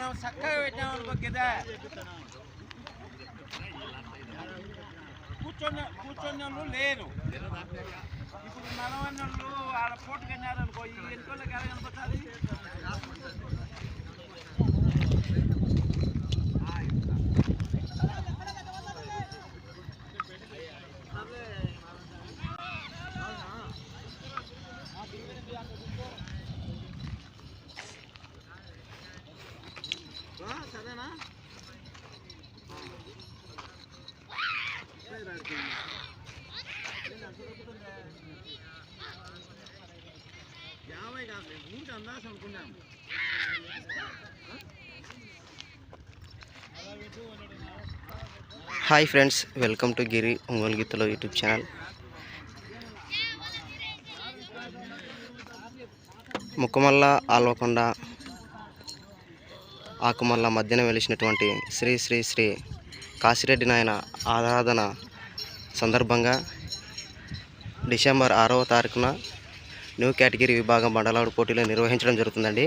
మనం చక్కగా పెట్టాం అనుకో కదా కూర్చొని కూర్చొని వాళ్ళు లేరు. ఇప్పుడు నలవని వాళ్ళ ఆడ పోటు కన్నారు అనుకో ఈ ఎన్నికలకు ఎలా యాభై కాదు ఊరికి అందాల్సి అనుకున్నాము hi friends welcome to Giri Ongole గీతలో యూట్యూబ్ ఛానల్. ముక్కమల్ల ఆల్వకొండ ఆకుమల్ల మధ్యన వెలిసినటువంటి శ్రీ శ్రీ శ్రీ కాశిరెడ్డి నాయన ఆరాధన సందర్భంగా డిసెంబర్ ఆరవ తారీఖున న్యూ కేటగిరీ విభాగం మండలాడు పోటీలు నిర్వహించడం జరుగుతుందండి.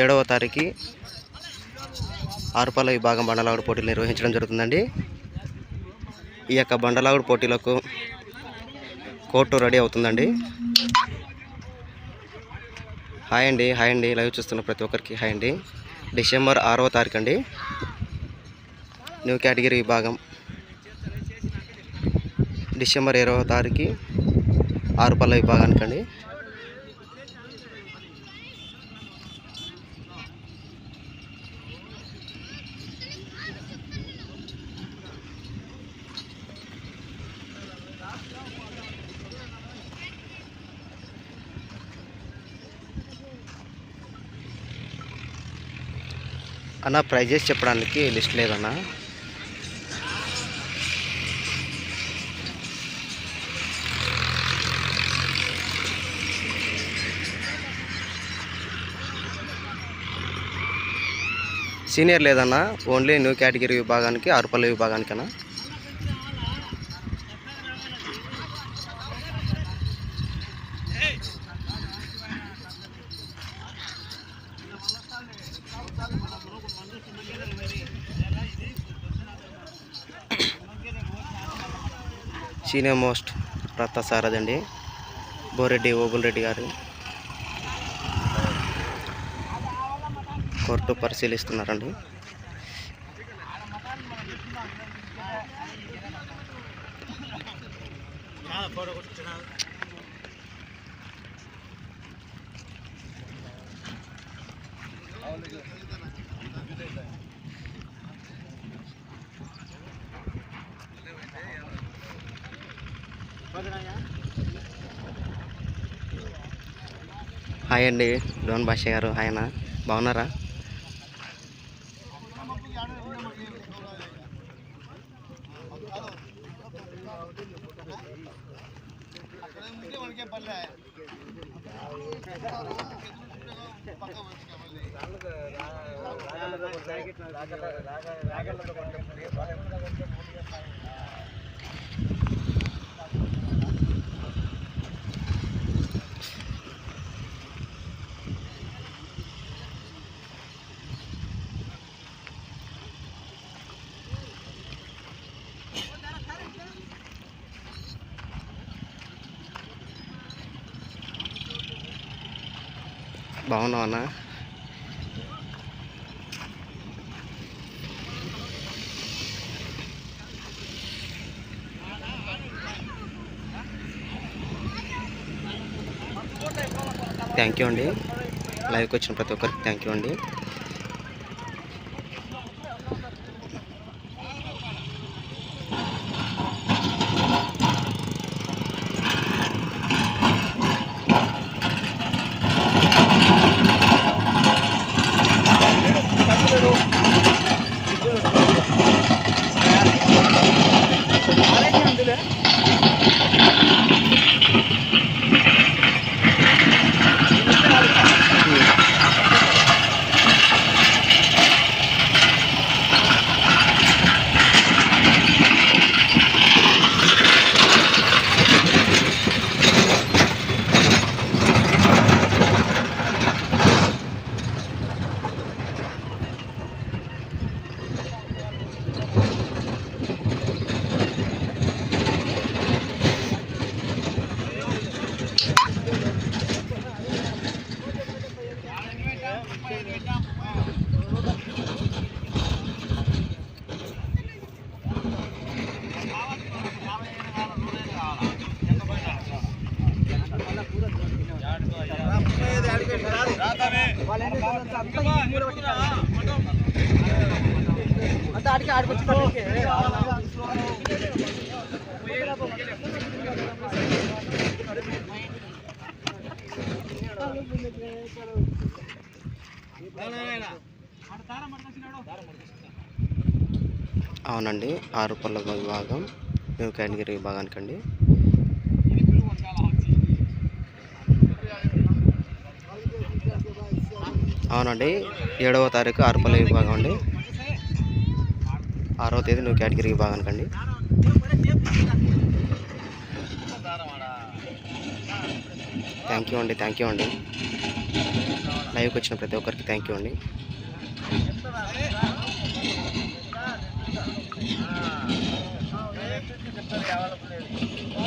ఏడవ తారీఖు ఆరుపల్ల విభాగం బండలాగుడు పోటీలు నిర్వహించడం జరుగుతుందండి. ఈ యొక్క బండలాగుడు పోటీలకు కోర్టు రెడీ అవుతుందండి. హాయ్ అండి హాయ్ అండి. లైవ్ చూస్తున్న ప్రతి ఒక్కరికి హాయ్ అండి. డిసెంబర్ ఆరవ తారీఖు అండి. న్యూ కేటగిరీ విభాగం డిసెంబర్ ఇరవై తారీఖు ఆరుపల్ల విభాగానికి అండి అన్న ప్రైజెస్ చెప్పడానికి లిస్ట్ లేదన్నా. సీనియర్ లేదన్నా ఓన్లీ న్యూ కేటగిరీ విభాగానికి ఆరుపల్లి విభాగానికన్నా సీనియర్ మోస్ట్ రత్త సారదండి బోరెడ్డి ఓబుల్ రెడ్డి గారు. కోర్టు పరిశీలిస్తున్నారండి. హాయ్ అండి డోన్ భాష గారు. హాయ్ అన్న బాగున్నారా బాగున్నావు అన్న థ్యాంక్ యూ అండి లైవ్కి వచ్చిన ప్రతి ఒక్కరికి థ్యాంక్ యూ అండి. అవునండి ఆరు పళ్ళ విభాగం న్యూ కేటగిరీ విభాగానికండి. అవునండి. ఏడవ తారీఖు ఆరుపల్లి విభాగం అండి. ఆరవ తేదీ నువ్వు కేటగిరీ విభాగానికండి. థ్యాంక్ యూ అండి థ్యాంక్ యూ అండి. లైవ్కి వచ్చిన ప్రతి ఒక్కరికి థ్యాంక్ యూ అండి.